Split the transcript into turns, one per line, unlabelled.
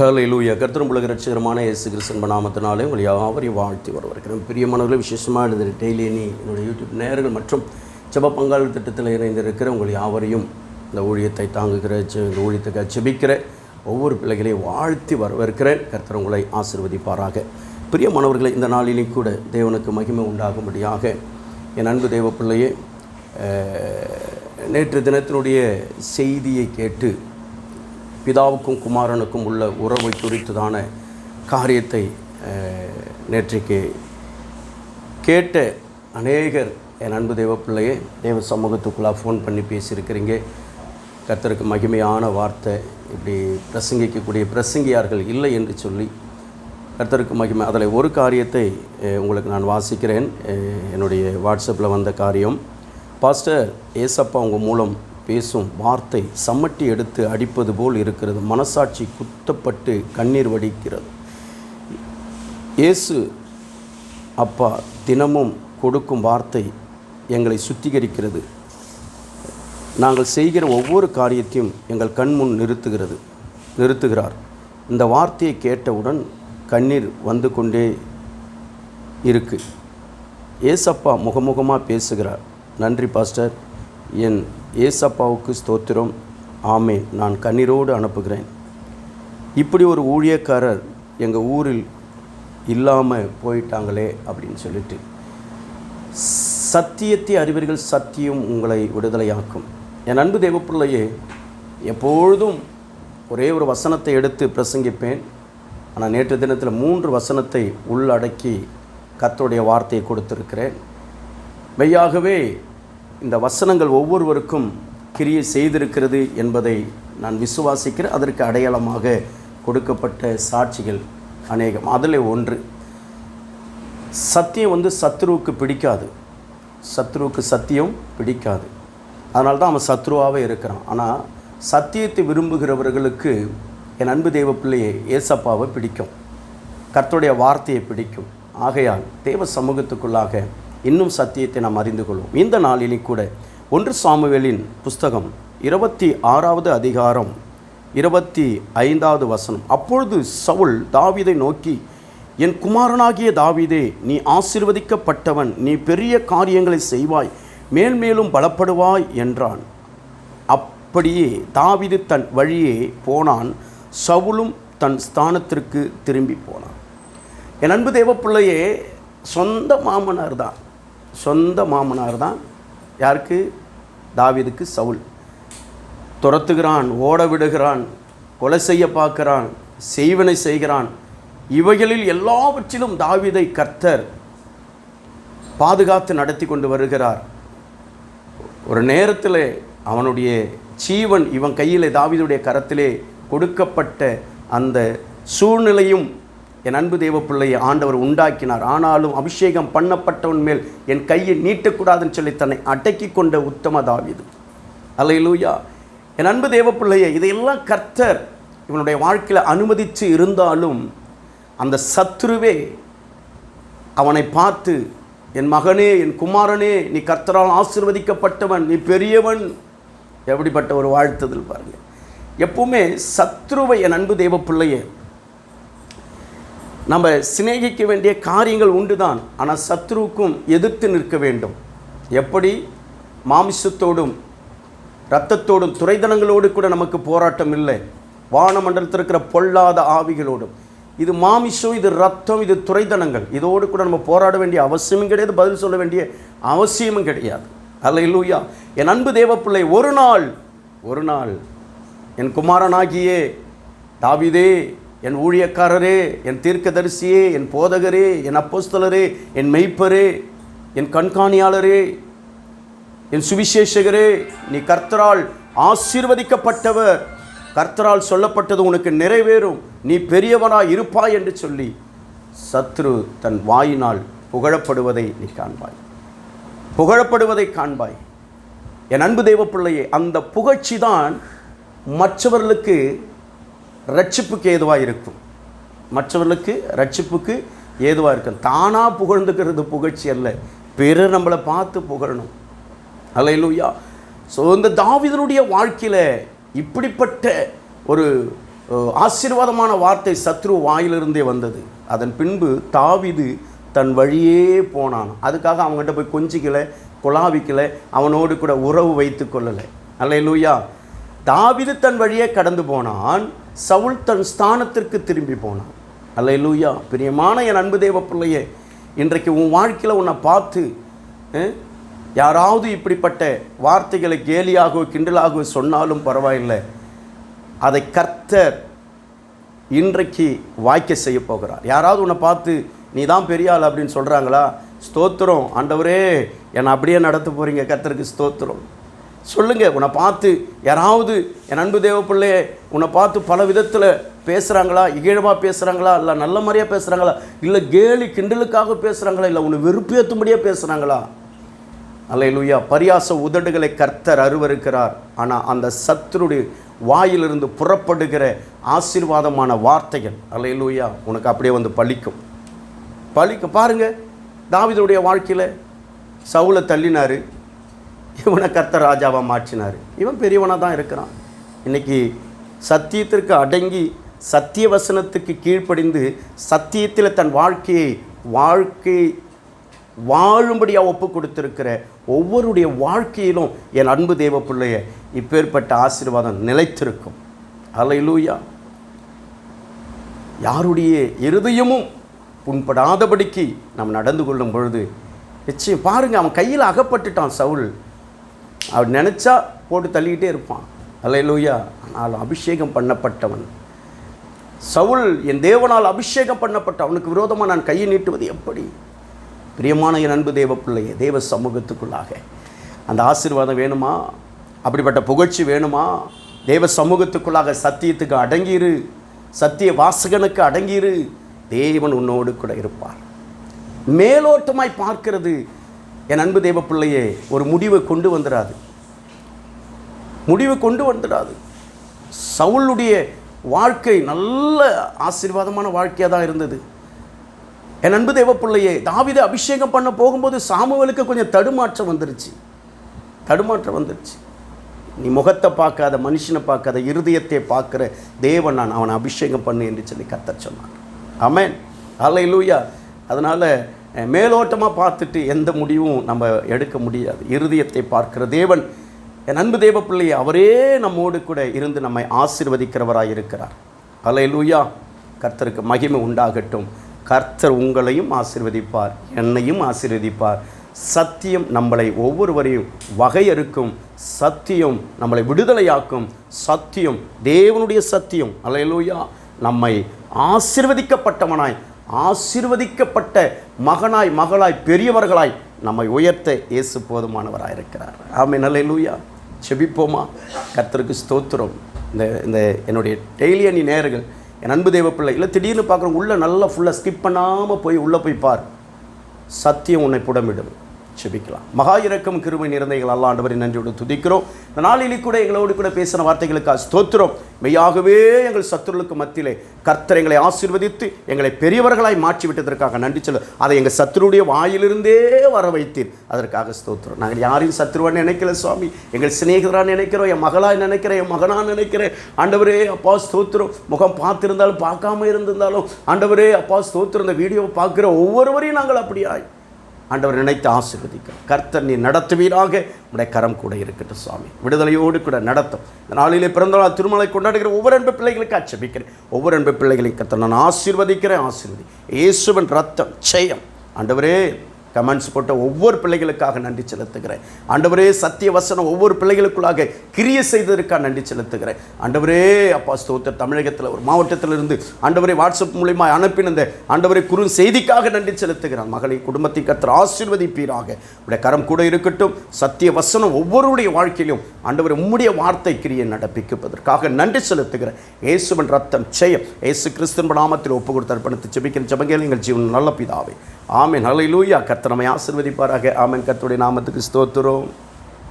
ஹalleluya கர்த்தரும் உலக ரட்சகரமான இயேசு கிறிஸ்தன் நாமத்தினாலே உங்களை யாவரையும் வாழ்த்தி வர வருகிறேன் பிரியமானவர்களே விசேஷமாக எழுதுகிற டெய்லி நீ என்னுடைய யூடியூப் நேயர்கள் மற்றும் ஜப பங்காளர் திட்டத்தில் இணைந்திருக்கிற உங்கள் யாவரையும் இந்த ஊழியத்தை தாங்குகிற ஜெ- இந்த ஊழியத்துக்கு ஜபிக்கிற ஒவ்வொரு பிள்ளைகளையும் வாழ்த்தி வரவேற்கிறேன். கர்த்தர் உங்களை ஆசிர்வதிப்பாராக. பிரியமானவர்களை இந்த நாளிலும் கூட தேவனுக்கு மகிமை உண்டாகும்படியாக என் அன்பு தேவ பிள்ளையே நேற்று தினத்தினுடைய செய்தியை கேட்டு பிதாவுக்கும் குமாரனுக்கும் உள்ள உறவை குறித்ததான காரியத்தை நேற்றைக்கு கேட்ட அநேகர் என் அன்பு தேவ பிள்ளையே தேவ சமூகத்துக்குள்ளாக ஃபோன் பண்ணி பேசியிருக்கிறீங்க. கர்த்தருக்கு மகிமையான வார்த்தை. இப்படி பிரசங்கிக்கக்கூடிய பிரசங்கியார்கள் இல்லை என்று சொல்லி கர்த்தருக்கு மகிமை அதில் ஒரு காரியத்தை உங்களுக்கு நான் வாசிக்கிறேன். என்னுடைய வாட்ஸ்அப்பில் வந்த காரியம். பாஸ்டர் ஏசப்பா உங்கள் மூலம் பேசும் வார்த்தை சம்மட்டி எடுத்து அடிப்பது போல் இருக்கிறது. மனசாட்சி குத்தப்பட்டு கண்ணீர் வடிக்கிறது. இயேசு அப்பா தினமும் கொடுக்கும் வார்த்தை எங்களை சுத்திகரிக்கிறது. நாங்கள் செய்கிற ஒவ்வொரு காரியத்தையும் எங்கள் கண்முன் நிறுத்துகிறது நிறுத்துகிறார். இந்த வார்த்தையை கேட்டவுடன் கண்ணீர் வந்து கொண்டே இருக்கு. ஏசப்பா முகமுகமாக பேசுகிறார். நன்றி பாஸ்டர். என் ஏசப்பாவுக்கு ஸ்தோத்திரம். ஆமே நான் கண்ணீரோடு அனுப்புகிறேன். இப்படி ஒரு ஊழியக்காரர் எங்கள் ஊரில் இல்லாமல் போயிட்டாங்களே அப்படின்னு சொல்லிட்டு சத்தியத்தை அறிவீர்கள் சத்தியம் உங்களை விடுதலையாக்கும். என் அன்பு தேவப்பிள்ளையே எப்பொழுதும் ஒரே ஒரு வசனத்தை எடுத்து பிரசங்கிப்பேன். ஆனால் நேற்று தினத்தில் மூன்று வசனத்தை உள்ளடக்கி கத்தோடைய வார்த்தையை கொடுத்துருக்கிறேன். மெய்யாகவே இந்த வசனங்கள் ஒவ்வொருவருக்கும் கிரியை செய்திருக்கிறது என்பதை நான் விசுவாசிக்கிறேன். அதற்கு அடையாளமாக கொடுக்கப்பட்ட சாட்சிகள் அநேகம். அதில் ஒன்று சத்தியம் வந்து சத்ருவுக்கு பிடிக்காது. சத்ருவுக்கு சத்தியம் பிடிக்காது. அதனால தான் அவன் சத்ருவாகவே இருக்கிறான். ஆனால் சத்தியத்தை விரும்புகிறவர்களுக்கு என் அன்பு தெய்வ பிள்ளையை ஏசப்பாவை பிடிக்கும். கர்த்தருடைய வார்த்தையை பிடிக்கும். ஆகையால் தேவ சமூகத்துக்குள்ளாக இன்னும் சத்தியத்தை நாம் அறிந்து கொள்வோம் இந்த நாளிலே கூட ஒன்று சாமுவேலின் புஸ்தகம் இருபத்தி ஆறாவது அதிகாரம் இருபத்தி ஐந்தாவது வசனம். அப்பொழுது சவுல் தாவீதை நோக்கி என் குமாரனாகிய தாவிதே நீ ஆசீர்வதிக்கப்பட்டவன் நீ பெரிய காரியங்களை செய்வாய் மேல்மேலும் பலப்படுவாய் என்றான். அப்படியே தாவிது தன் வழியே போனான். சவுலும் தன் ஸ்தானத்திற்கு திரும்பி போனான். என் அன்பு தேவப்பிள்ளையே சொந்த மாமனார் தான் சொந்த மாமனார் தான். யாருக்கு? தாவிதுக்கு சவுல். துரத்துகிறான் ஓட விடுகிறான் கொலை செய்ய பார்க்கிறான் செய்வனை செய்கிறான். இவைகளில் எல்லாவற்றிலும் தாவீதை கர்த்தர் பாதுகாத்து நடத்தி கொண்டு வருகிறார். ஒரு நேரத்தில் அவனுடைய ஜீவன் இவன் கையிலே தாவிதுடைய கரத்திலே கொடுக்கப்பட்ட அந்த சூழ்நிலையும் என் அன்பு தேவப்பிள்ளையை ஆண்டவர் உண்டாக்கினார். ஆனாலும் அபிஷேகம் பண்ணப்பட்டவன் மேல் என் கையை நீட்டக்கூடாதுன்னு சொல்லி தன்னை அடக்கி கொண்ட உத்தம தாவிது. அலையிலூயா என் அன்பு தேவ பிள்ளையை இதையெல்லாம் கர்த்தர் இவனுடைய வாழ்க்கையில் அனுமதித்து இருந்தாலும் அந்த சத்துருவே அவனை பார்த்து என் மகனே என் குமாரனே நீ கர்த்தரால் ஆசிர்வதிக்கப்பட்டவன் நீ பெரியவன். எப்படிப்பட்ட ஒரு வாழ்த்துதல் பாருங்கள் எப்பவுமே சத்ருவை என் அன்பு தேவ நம்ம சிநேகிக்க வேண்டிய காரியங்கள் உண்டு தான் ஆனால் சத்ருவுக்கும் எதிர்த்து நிற்க வேண்டும். எப்படி? மாமிசத்தோடும் இரத்தத்தோடும் துறைதனங்களோடு கூட நமக்கு போராட்டம் இல்லை. வானமண்டலத்தில் இருக்கிற பொல்லாத ஆவிகளோடும். இது மாமிசம் இது ரத்தம் இது துறைதனங்கள் இதோடு கூட நம்ம போராட வேண்டிய அவசியமும் கிடையாது பதில் சொல்ல வேண்டிய அவசியமும் கிடையாது. அல்ல இல்லையா என் அன்பு தேவப்பிள்ளை ஒரு நாள் ஒரு நாள் என் குமாரனாகியே தாவிதே என் ஊழியக்காரரே என் தீர்க்கதரிசியே என் போதகரே என் அப்போஸ்தலரே என் மெய்ப்பரே என் கண்காணியாளரே என் சுவிசேஷகரே நீ கர்த்தரால் ஆசீர்வதிக்கப்பட்டவர். கர்த்தரால் சொல்லப்பட்டது உனக்கு நிறைவேறும். நீ பெரியவனாய் இருப்பாய் என்று சொல்லி சத்ரு தன் வாயினால் புகழப்படுவதை நீ காண்பாய். புகழப்படுவதை காண்பாய். என் அன்பு தெய்வ பிள்ளையே அந்த புகழ்ச்சி தான் மற்றவர்களுக்கு ரட்சிப்புக்கு ஏதுவாக இருக்கும்? மற்றவர்களுக்கு ரட்சிப்புக்கு ஏதுவாக இருக்கும்? தானாக புகழ்ந்துக்கிறது புகழ்ச்சி அல்ல. பிறர் நம்மளை பார்த்து புகழணும். அல்லையிலூயா ஸோ இந்த தாவிதனுடைய வாழ்க்கையில் இப்படிப்பட்ட ஒரு ஆசீர்வாதமான வார்த்தை சத்ரு வாயிலிருந்தே வந்தது. அதன் பின்பு தாவிது தன் வழியே போனான். அதுக்காக அவங்ககிட்ட போய் கொஞ்சிக்கலை குழாவிக்கலை அவனோடு கூட உறவு வைத்து கொள்ளலை. அல்லேலூயா. தாவிது தன் வழியே கடந்து போனான். சவுல் தன் ஸ்தானத்திற்கு திரும்பி போனான். அல்ல லூயா பிரியமான என் அன்பு தேவ பிள்ளையே இன்றைக்கு உன் வாழ்க்கையில் உன்னை பார்த்து யாராவது இப்படிப்பட்ட வார்த்தைகளை கேலியாகவோ கிண்டலாகவோ சொன்னாலும் பரவாயில்லை. அதை கர்த்தர் இன்றைக்கு வாய்க்க செய்ய போகிறார். யாராவது உன்னை பார்த்து நீ தான் பெரிய ஆள் அப்படின்னு சொல்கிறாங்களா ஸ்தோத்திரம் ஆண்டவரே என்னை அப்படியே நடத்த போகிறீங்க கர்த்தருக்கு ஸ்தோத்திரம். சொல்லுங்க உன்னை பார்த்து யாராவது என் அன்பு தேவ பிள்ளையே உன்னை பார்த்து பல விதத்தில் பேசுகிறாங்களா இகழ்வாக பேசுகிறாங்களா இல்லை நல்ல மாதிரியாக பேசுகிறாங்களா இல்லை கேலி கிண்டலுக்காக பேசுகிறாங்களா இல்லை உன்னை வெறுப்பேற்றும்படியாக பேசுகிறாங்களா அல்லேலூயா பரியாச உதடுகளை கர்த்தர் அருவருக்கிறார். ஆனால் அந்த சத்துருடைய வாயிலிருந்து புறப்படுகிற ஆசீர்வாதமான வார்த்தைகள் அல்லேலூயா உனக்கு அப்படியே வந்து பழிக்கும் பலிக்க பாருங்கள் தாவிதனுடைய வாழ்க்கையில் சவுலை தள்ளினார். இவனை கர்த்த ராஜாவாக மாற்றினார். இவன் பெரியவனாக தான் இருக்கிறான். இன்னைக்கு சத்தியத்திற்கு அடங்கி சத்திய வசனத்துக்கு கீழ்ப்படிந்து சத்தியத்தில் தன் வாழ்க்கையை வாழ்க்கை வாழும்படியாக ஒப்பு கொடுத்துருக்கிற ஒவ்வொருடைய வாழ்க்கையிலும் என் அன்பு தேவ பிள்ளைய இப்பேற்பட்ட ஆசீர்வாதம் நிலைத்திருக்கும். அலையிலூயா யாருடைய இருதயமும் புண்படாதபடிக்கு நாம் நடந்து கொள்ளும் பொழுது நிச்சயம் பாருங்கள் அவன் கையில் அகப்பட்டுட்டான் சவுல். அவர் நினச்சா போட்டு தள்ளிக்கிட்டே இருப்பான். அல்லேலூயா. ஆனால் அபிஷேகம் பண்ணப்பட்டவன். சவுல் என் தேவனால் அபிஷேகம் பண்ணப்பட்ட அவனுக்கு விரோதமாக நான் கையை நீட்டுவது எப்படி? பிரியமான என் அன்பு தேவ பிள்ளையே தேவ சமூகத்துக்குள்ளாக. அந்த ஆசீர்வாதம் வேணுமா? அப்படிப்பட்ட புகழ்ச்சி வேணுமா? தேவ சமூகத்துக்குள்ளாக சத்தியத்துக்கு அடங்கியிரு. சத்திய வாசகனுக்கு அடங்கியிரு. தேவன் உன்னோடு கூட இருப்பார். மேலோட்டமாய் பார்க்கிறது என் அன்பு தெய்வ பிள்ளையே ஒரு முடிவை கொண்டு வந்துடாது. முடிவு கொண்டு வந்துடாது. சவுளுடைய வாழ்க்கை நல்ல ஆசீர்வாதமான வாழ்க்கையாக தான் இருந்தது. என் அன்பு தெய்வ பிள்ளையே தாவீதை அபிஷேகம் பண்ண போகும்போது சாமுவலுக்கு கொஞ்சம் தடுமாற்றம் வந்துருச்சு. தடுமாற்றம் வந்துருச்சு. நீ முகத்தை பார்க்காத மனுஷனை பார்க்காத இருதயத்தை பார்க்குற தேவன் நான் அவனை அபிஷேகம் பண்ணு என்று சொல்லி கத்த சொன்னான் அமேன் அல்ல லூயா அதனால் மேலோட்டமாக பார்த்துட்டு எந்த முடிவும் நம்ம எடுக்க முடியாது. இருதயத்தை பார்க்கிற தேவன் என் அன்பு தேவ பிள்ளையை அவரே நம்மோடு கூட இருந்து நம்மை ஆசிர்வதிக்கிறவராக இருக்கிறார் அலை லூயா கர்த்தருக்கு மகிமை உண்டாகட்டும். கர்த்தர் உங்களையும் ஆசிர்வதிப்பார் என்னையும் ஆசிர்வதிப்பார். சத்தியம் நம்மளை ஒவ்வொருவரையும் வகையறுக்கும் சத்தியம் நம்மளை விடுதலையாக்கும் சத்தியம் தேவனுடைய சத்தியம். அல்லேலூயா நம்மை ஆசிர்வதிக்கப்பட்டவனாய் ஆசிர்வதிக்கப்பட்ட மகனாய் மகளாய் பெரியவர்களாய் நம்மை உயர்த்த இயேசு போதுமானவராக இருக்கிறார் நலே லூயா செபிப்போமா கத்தருக்கு ஸ்தோத்திரம். இந்த இந்த என்னுடைய டெய்லி அணி நேர்கள் என் அன்பு தேவ பிள்ளை இல்லை திடீர்னு பார்க்குறோம் உள்ளே நல்லா ஃபுல்லாக ஸ்கிப் பண்ணாமல் போய் உள்ளே போய் பார். சத்தியம் உன்னை புடமிடும். செபிக்கலாம். மகா இறக்கம் கிருமை நிறைந்தைகள் அல்ல ஆண்டவரை நன்றியோடு துதிக்கிறோம். இந்த நாளிலே கூட எங்களோடு கூட பேசின வார்த்தைகளுக்காக ஸ்தோத்திரம். மெய்யாகவே எங்கள் சத்துருளுக்கு மத்தியிலே கர்த்தர் எங்களை ஆசீர்வதித்து எங்களை பெரியவர்களாய் மாற்றி விட்டதற்காக நன்றி சொல்ல. அதை எங்கள் சத்துருடைய வாயிலிருந்தே வர வைத்தீர் அதற்காக ஸ்தோத்திரம். நாங்கள் யாரையும் சத்ருவான்னு நினைக்கல சுவாமி. எங்கள் சிநேகிதராக நினைக்கிறோம் என் மகளாய் நினைக்கிறேன் என் மகனாக நினைக்கிறேன். ஆண்டவரே அப்பா ஸ்தோத்திரம். முகம் பார்த்துருந்தாலும் பார்க்காம இருந்திருந்தாலும் ஆண்டவரே அப்பா ஸ்தோத்திரம். இந்த வீடியோவை பார்க்குற ஒவ்வொருவரையும் நாங்கள் அப்படியாய் ஆண்டவர் நினைத்து ஆசீர்வதிக்கிறோம் கர்த்தர் நீ நடத்துவீராக. உடைய கரம் கூட இருக்கட்டும் சுவாமி. விடுதலையோடு கூட நடத்தும். இந்த நாளிலே பிறந்த நாள் திருமலை கொண்டாடுகிற ஒவ்வொரு அன்பு பிள்ளைகளுக்கு ஆட்சேபிக்கிறேன் ஒவ்வொரு அன்பு பிள்ளைகளையும் கர்த்தர் நான் ஆசீர்வதிக்கிறேன் ஆசீர்வதி. இயேசுவன் ரத்தம் ஜெயம். ஆண்டவரே கமெண்ட்ஸ் போட்ட ஒவ்வொரு பிள்ளைகளுக்காக நன்றி செலுத்துகிறேன். ஆண்டவரே சத்திய வசனம் ஒவ்வொரு பிள்ளைகளுக்குள்ளாக கிரிய செய்ததற்காக நன்றி செலுத்துகிறேன். ஆண்டவரே அப்பா ஸ்தோத்தர் தமிழகத்தில் ஒரு மாவட்டத்திலிருந்து ஆண்டவரை வாட்ஸ்அப் மூலியமா அனுப்பின இந்த ஆண்டவரே குறு செய்திக்காக நன்றி செலுத்துகிறான். மகளை குடும்பத்தை கத்திர ஆசீர்வதிப்பீராக. உடைய கரம் கூட இருக்கட்டும். சத்திய வசனம் ஒவ்வொருடைய வாழ்க்கையிலும் ஆண்டவர் உம்முடைய வார்த்தை கிரியை நடப்பிப்பதற்காக நன்றி செலுத்துகிறேன். இயேசுவின் ரத்தம் ஜெயம். இயேசு கிறிஸ்தன் நாமத்தில் ஒப்பு கொடுத்து அர்ப்பணித்து ஜெபிக்கிற ஜபங்கேல் எங்கள் ஜீவன் நல்ல பிதாவே. நல்ல லூயா கர்த்தர் கத்தனமை ஆசிர்வதிப்பாராக. ஆமன். கத்துடைய நாமத்துக்கு ஸ்தோத்திரம்.